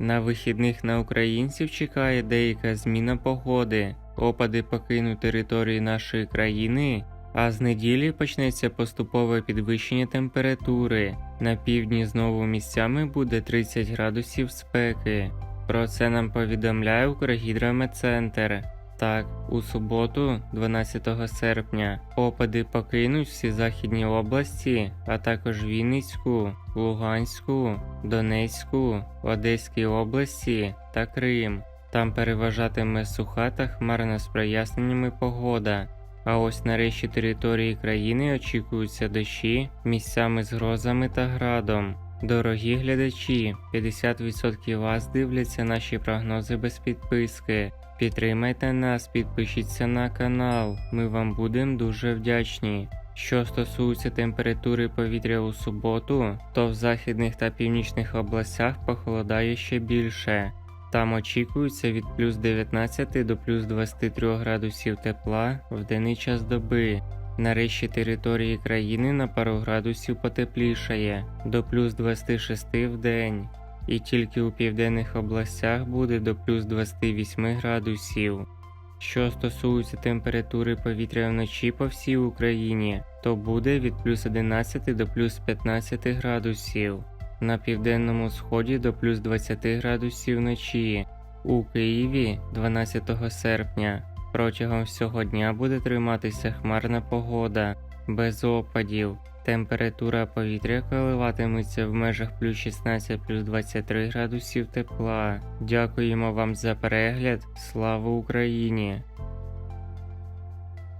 На вихідних на українців чекає деяка зміна погоди. Опади покинуть території нашої країни, а з неділі почнеться поступове підвищення температури. На півдні знову місцями буде 30 градусів спеки. Про це нам повідомляє Укргідрометцентр. Так, у суботу, 12 серпня, опади покинуть всі західні області, а також Вінницьку, Луганську, Донецьку, Одеській області та Крим. Там переважатиме суха та хмарна з проясненнями погода. А ось на решті території країни очікуються дощі місцями з грозами та градом. Дорогі глядачі, 50% вас дивляться наші прогнози без підписки. Підтримайте нас, підпишіться на канал, ми вам будемо дуже вдячні. Що стосується температури повітря у суботу, то в західних та північних областях похолодає ще більше. Там очікується від плюс 19 до плюс 23 градусів тепла в денний час доби. Нарешті території країни на пару градусів потеплішає до плюс 26 в день. І тільки у південних областях буде до плюс 28 градусів. Що стосується температури повітря вночі по всій Україні, то буде від плюс 11 до плюс 15 градусів. На південному сході до плюс 20 градусів вночі. У Києві 12 серпня протягом всього дня буде триматися хмарна погода, без опадів. Температура повітря коливатиметься в межах плюс 16 плюс 23 градусів тепла. Дякуємо вам за перегляд. Слава Україні!